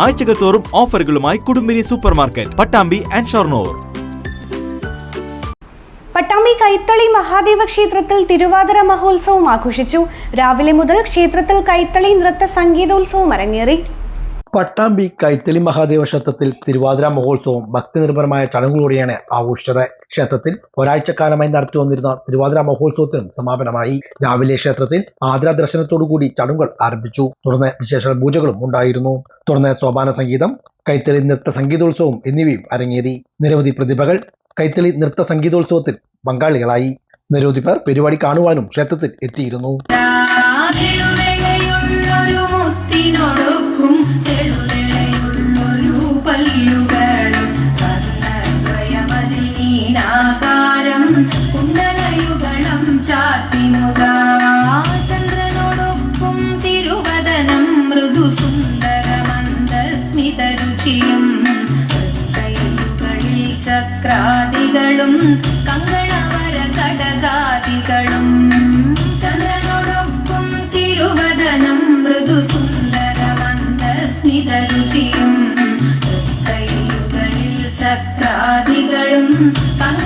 ആഴ്ചകൾ തോറും ഓഫറുകളുമായി Kudumbini super market Pattambi and Shoranur. Pattambi Kaithali Mahadeva ക്ഷേത്രത്തിൽ തിരുവാതിര മഹോത്സവം ആഘോഷിച്ചു. രാവിലെ മുതൽ ക്ഷേത്രത്തിൽ കൈത്തളി നൃത്ത സംഗീതോത്സവം അരങ്ങേറി. പട്ടാമ്പി കൈത്തലി മഹാദേവ ക്ഷേത്രത്തിൽ തിരുവാതിര മഹോത്സവം ഭക്തിനിർഭരമായ ചടങ്ങുകളോടെയാണ് ആഘോഷിച്ചത്. ക്ഷേത്രത്തിൽ ഒരാഴ്ചക്കാലമായി നടത്തി വന്നിരുന്ന തിരുവാതിര മഹോത്സവത്തിനും സമാപനമായി. രാവിലെ ക്ഷേത്രത്തിൽ ആതിര ദർശനത്തോടുകൂടി ചടങ്ങുകൾ ആരംഭിച്ചു. തുടർന്ന് വിശേഷ പൂജകളും ഉണ്ടായിരുന്നു. തുടർന്ന് സോപാന സംഗീതം കൈത്തളി നൃത്ത സംഗീതോത്സവം എന്നിവയും അരങ്ങേറി. നിരവധി പ്രതിഭകൾ കൈത്തളി നൃത്ത സംഗീതോത്സവത്തിൽ പങ്കാളികളായി. നിരവധി പേർ പരിപാടി കാണുവാനും ക്ഷേത്രത്തിൽ എത്തിയിരുന്നു. സുന്ദരമന്ദസ്മിതരുചിയും കൈകളിൽ ചക്രാദികളും കങ്കണവര കടകാദികളും. ചന്ദ്രനോടൊപ്പം തിരുവദനം മൃദു സുന്ദരമന്ദസ്മിതരുചിയും കൈകളിൽ ചക്രാദികളും കങ്കണവര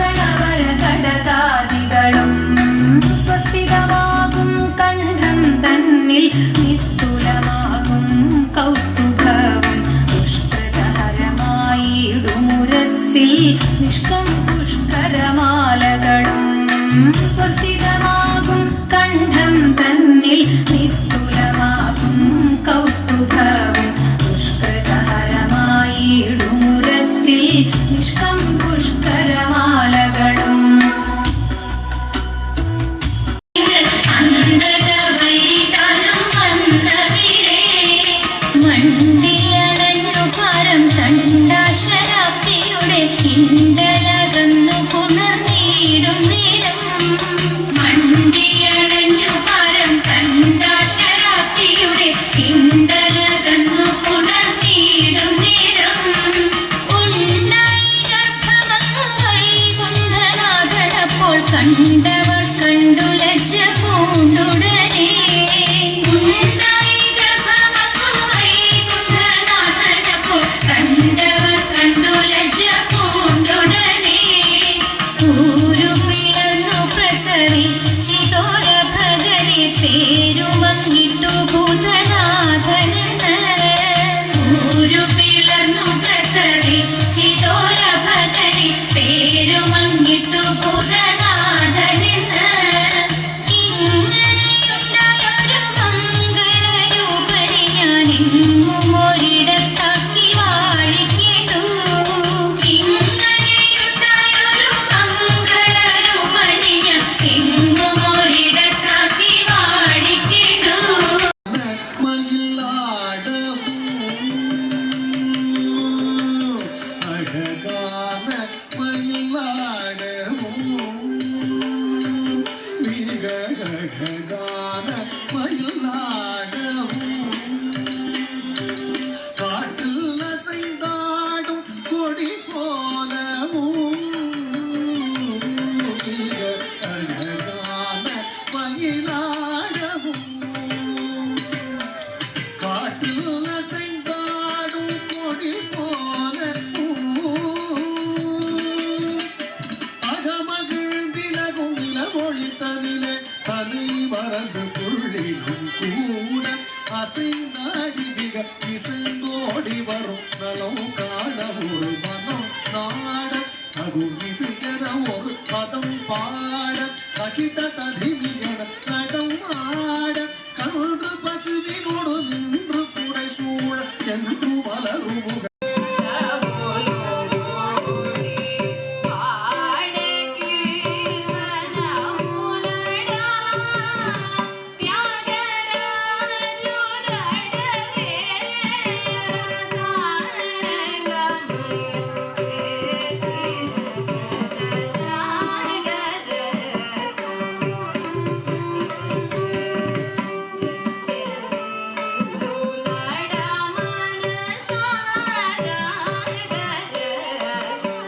സ്വസ്തികമാകും കണ്ഠം തന്നിൽ പേരുമങ്ങിട്ടു இசைந்தோடி வரும். நலம் காண ஒரு மனம் நாட அகும் இது என ஒரு பதம் பாட. அகிட தனிமியன